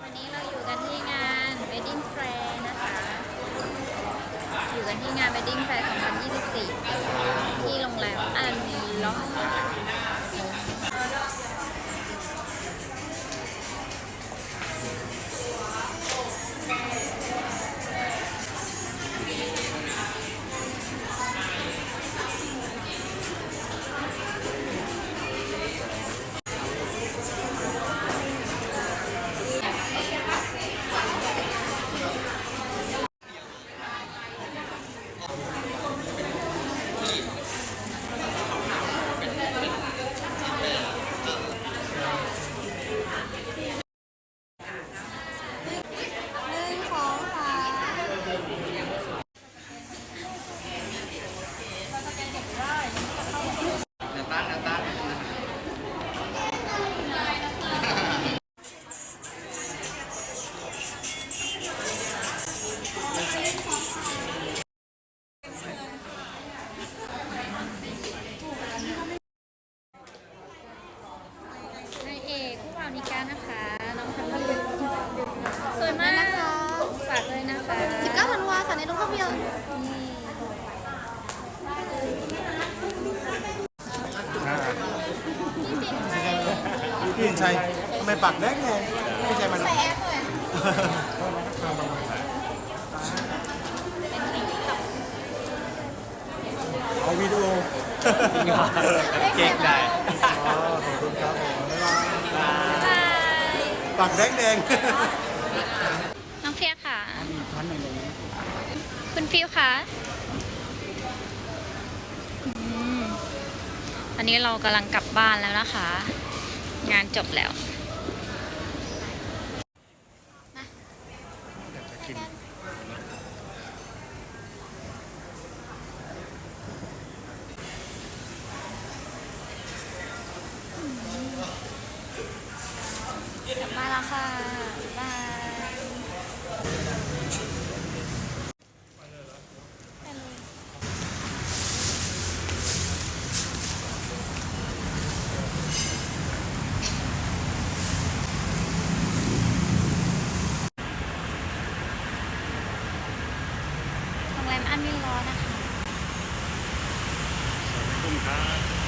วันนี้เราอยู่กันที่งาน Wedding Fair นะคะ อยู่กันที่งาน Wedding Fair 2024 ผู้บ่าวนิกานะคะ น้องทัมมี่สวยมากนะคะฝากเลยนะคะ19ธันวาค่ะในโรงภาพยนตร์นี่พี่ชัยทำไมปากแดงไงพี่ชัยมันแป๊บเลยเอาวิดีโอเก๊กได้ อ๋อขอบคุณครับผมบ๊ายบาย บาย ปากแดงแดงน้องเฟียค่ะคุณฟิวค่ะอืมตอนนี้เรากำลังกลับบ้านแล้วนะคะ งานจบแล้ว กลับบ้าแล้วค่ะบายโรงแรมอันวินล้อนะคะ ขอบคุณครับ